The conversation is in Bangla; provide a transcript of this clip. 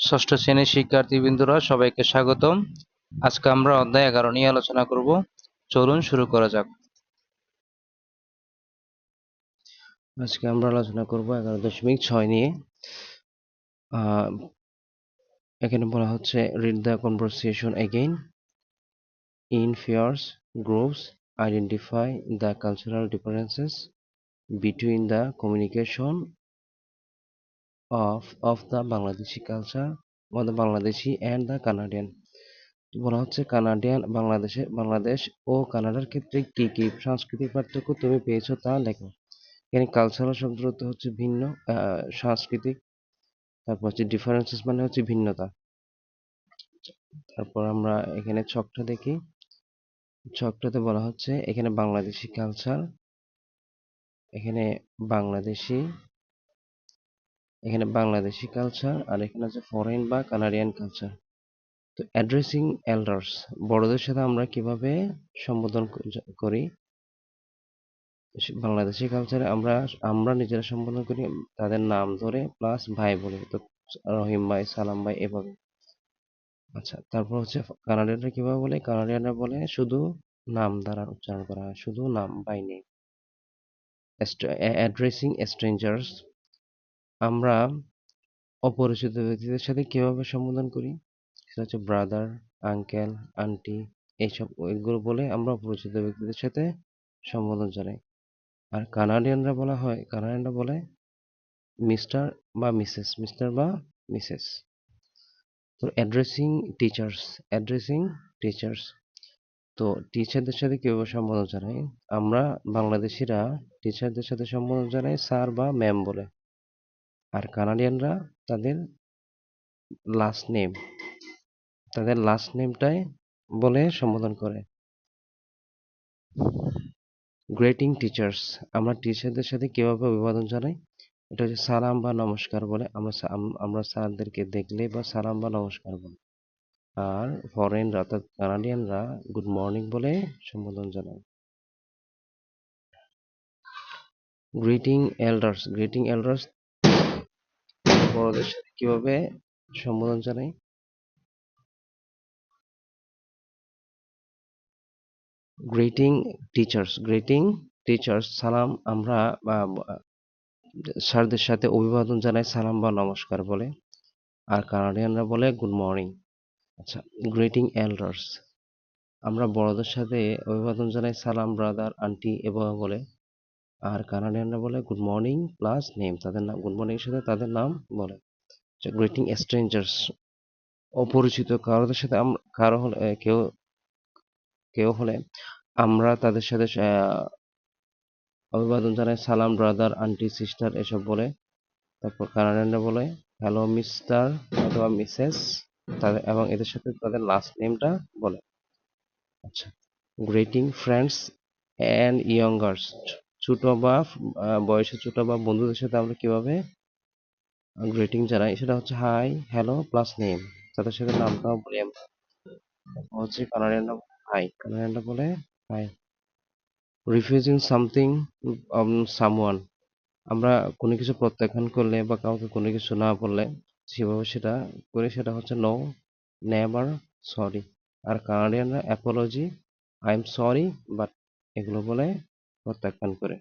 ষষ্ঠ শ্রেণির শিক্ষার্থীবৃন্দরা সবাইকে স্বাগতম। আজকে আমরা অধ্যায় এগারো নিয়ে আলোচনা করব। চলুন শুরু করা যাক। আজকে আমরা আলোচনা করব এগারো দশমিক ছয় নিয়ে। এখানে বলা হচ্ছে read the conversation again in pairs groups identify the cultural differences between the communication of of the Bangladeshi culture or the Bangladeshi and the Canadian. বলা হচ্ছে কানাডিয়ান বাংলাদেশে বাংলাদেশ ও কানাডার ক্ষেত্রে কি কি সাংস্কৃতিক পার্থক্য তুমি পেয়েছ তা লেখো। এখানে কালচারাল অর্থ হচ্ছে ভিন্ন সাংস্কৃতিক। তারপর হচ্ছে ডিফারেন্সেস মানে হচ্ছে ভিন্নতা। তারপর আমরা এখানে ছকটা দেখি। ছকটাতে বলা হচ্ছে এখানে বাংলাদেশি কালচার এখানে বাংলাদেশি এখানে বাংলাদেশি কালচার আর এখানে আছে ফরেন বা কানাডিয়ান কালচার তো অ্যাড্রেসিং এল্ডার্স বড়দের সাথে আমরা কীভাবে সম্বোধন করি? বাংলাদেশি কালচারে আমরা আমরা নিজেরা সম্বোধন করি তাদের নাম ধরে প্লাস ভাই বলে, তো রহিম ভাই, সালাম ভাই এভাবে। আচ্ছা তারপর হচ্ছে কানাডিয়ানরা কীভাবে বলে? কানাডিয়ানরা বলে শুধু নাম দ্বারা উচ্চারণ করা হয়, শুধু নাম বাই নেম অ্যাড্রেসিং স্ট্রেঞ্জার্স আমরা অপরিচিত ব্যক্তিদের সাথে কীভাবে সম্বোধন করি? সেটা হচ্ছে ব্রাদার আঙ্কেল আন্টি এইসব এগুলো বলে আমরা অপরিচিত ব্যক্তিদের সাথে সম্বোধন জানাই। আর কানাডিয়ানরা বলা হয়, কানাডিয়ানরা বলে মিস্টার বা মিসেস মিস্টার বা মিসেস তো অ্যাড্রেসিং টিচার্স অ্যাড্রেসিং টিচার্স তো টিচারদের সাথে কীভাবে সম্বোধন জানাই? আমরা বাংলাদেশিরা টিচারদের সাথে সম্বোধন জানাই স্যার বা ম্যাম বলে। আর কানাডিয়ানরা তাদের লাস্ট নেম তাদের লাস্ট নেমটাই বলে সম্বোধন করে। গ্রেটিং টিচার্স আমরা টিচারদের সাথে কীভাবে অভিবাদন জানাই? এটা হচ্ছে সালাম বা নমস্কার বলে। আমরা আমরা স্যারদেরকে দেখলে বা সালাম বা নমস্কার বলি। আর ফরেনরা অর্থাৎ কানাডিয়ানরা গুড মর্নিং বলে সম্বোধন জানায়। গ্রিটিং এল্ডার্স গ্রিটিং এল্ডার্স বড়দের সাথে কীভাবে সম্বোধন জানাই? গ্রিটিং টিচার্স গ্রিটিং টিচার্স সালাম, আমরা স্যারদের সাথে অভিবাদন জানাই, সালাম বা নমস্কার বলে। আর কানাডিয়ানরা বলে, গুড মর্নিং। আচ্ছা গ্রিটিং এল্ডার্স আমরা বড়দের সাথে অভিবাদন জানাই, সালাম, ব্রাদার, আন্টি এবং বলে। আর কানাডিয়ানরা বলে? গুড মর্নিং প্লাস নেম তাদের নাম গুড মর্নিং এর সাথে তাদের নাম বলে। আচ্ছা গ্রিটিং স্ট্রেঞ্জার্স অপরিচিত কারোদের সাথে কারও হলে কেউ কেউ হলে আমরা তাদের সাথে অভিবাদন জানাই, সালাম ব্রাদার আন্টি সিস্টার এসব বলে। তারপর কানাডিয়ানরা বলে? হ্যালো মিস্টার অথবা মিসেস তাদের, এবং এদের সাথে তাদের লাস্ট নেমটা বলে। আচ্ছা গ্রেটিং ফ্রেন্ডস অ্যান্ড ইয়ঙ্গার্স ছোট বা বয়সে ছোট বা বন্ধুদের সাথে আমরা কীভাবে গ্রেটিং জানাই? সেটা হচ্ছে হাই হ্যালো প্লাস নেম তাদের সাথে নামটাও বলি আমরা। হচ্ছে, কানাডিয়ানরা হাই কানাডিয়ানরা বলে হাই রিফিউজিং সামথিং সামওয়ান আমরা কোনো কিছু প্রত্যাখ্যান করলে বা কাউকে কোনো কিছু না বললে, সেভাবে সেটা করে, সেটা হচ্ছে নো নেভার সরি আর কানাডিয়ানরা apology I am sorry but এগুলো বলে প্রত্যাখ্যান করে।